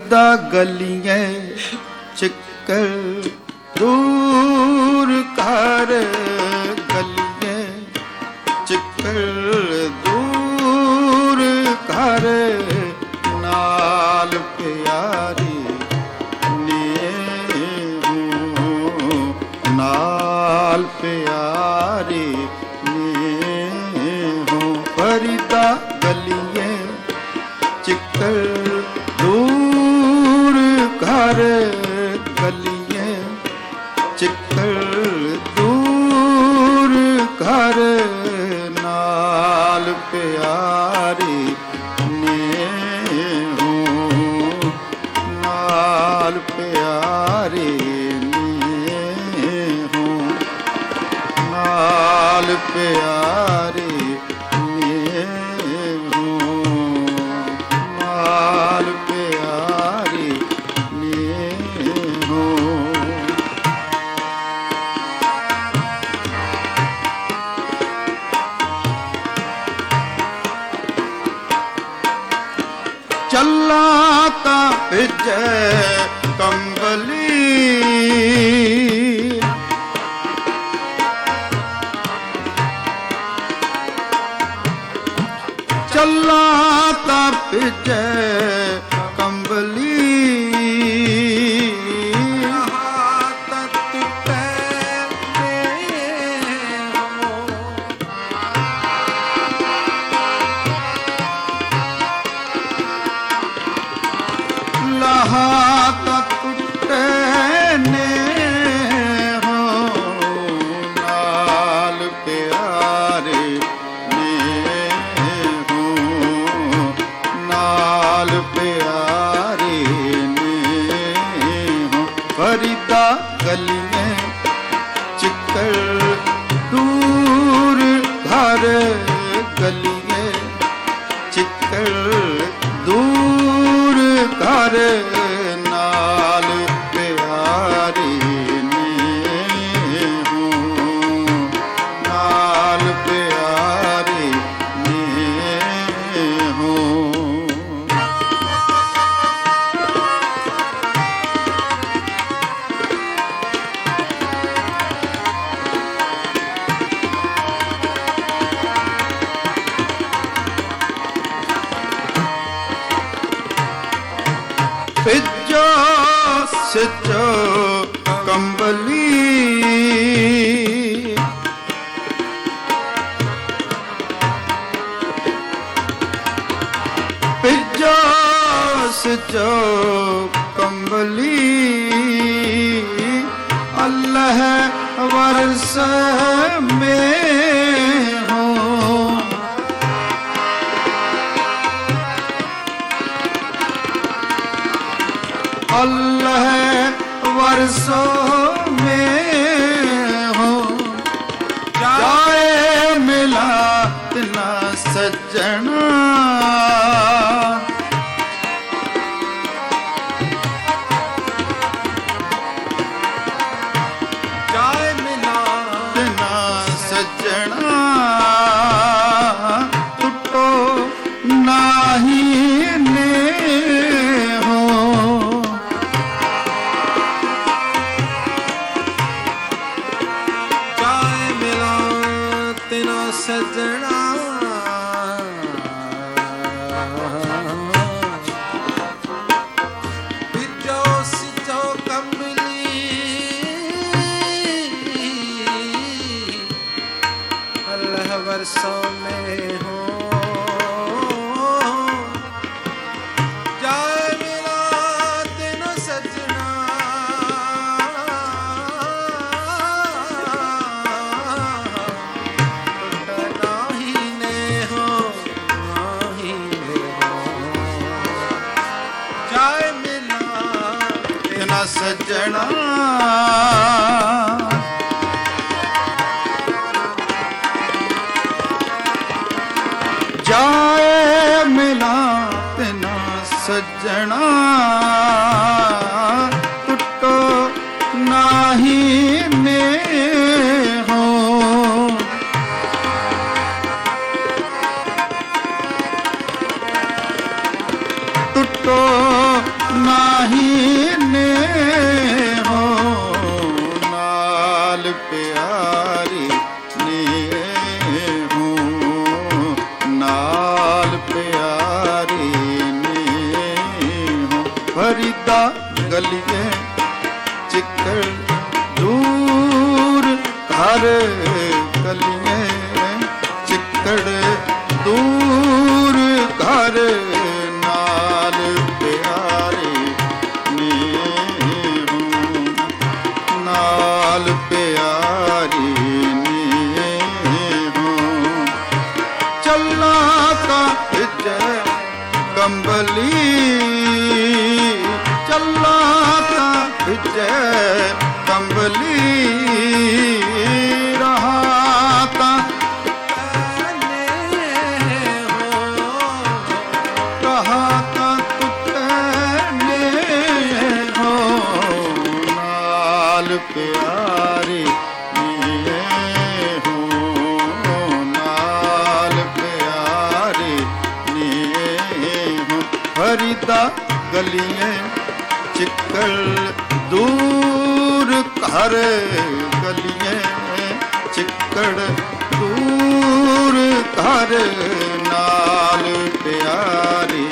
ਦਾ ਗਲੀਆਂ ਚੱਕਰ ਦੂਰ ਕਰ ਗਲੀਆਂ ਚੱਕਰ ਦੂਰ ਕਰ ਨਾਲ ਪਿਆਰੀ ਨੇਹੂ ਨਾਲ ਪਿਆਰੀ ਨੇਹੂ ਹੂੰ ਗਲੀਆਂ ਨਾਲ ਪਿਆਰੇ ਨੇਹੂ ਨਾਲ ਪਿਆਰੇ ਨੇਹੂ ਚੱਲਾ ਤਾਂ ਭਿਜੈ ਕੰਬਲੀ। ਤਾਂ ਕੰਬਲੀ। ਲਹਾ ਤਤ ਨੇ ਹੋ ਨਾਲ ਪਿਆਰੇ ਚਿੱਕਰ ਦੂਰ ਘਰ ਭਿੱਜੋ ਸਿੱਚੋ ਕੰਬਲੀ। ਭਿੱਜੋ ਸਿੱਚੋ ਕੰਬਲੀ। ਅੱਲਾਹ ਵਰਸ ਮੇ So. ਸੱਜਣਾ। ਜਾਏ ਮਿਲਾ ਤੇਨਾ ਸੱਜਣਾ। ਟੁੱਟੋ ਨਾਹੀ ਨੇ ਫਰੀਦਾ ਗਲੀਏ ਚਿੱਕੜ ਦੂਰ ਘਰ ਗਲੀਏ ਚਿੱਕੜ ਦੂਰ, ਘਰ ਨਾਲ ਪਿਆਰੇ ਨੇ ਨਾਲ ਪਿਆਰੀ ਨੇ ਚੱਲਾ ਤਾਂ ਵਿਜੈ ਕੰਬਲੀ ਚੱਲਾ ਤਾਂ ਵਿਜੈ ਕੰਬਲੀ ਰਹਾ ਤਾਂ ਰਹਾ ਤਾਂ ਹੋ, ਨਾਲ ਪਿਆਰੇ ਨੀਏ ਹੋ, ਨਾਲ ਪਿਆਰੇ ਨੀਏ ਗਲੀਆਂ ਚਿੱਕਲ ਦੂਰ ਘਰ ਗਲੀਆਂ ਚਿੱਕੜ ਦੂਰ ਘਰ ਨਾਲ ਪਿਆਰੇ।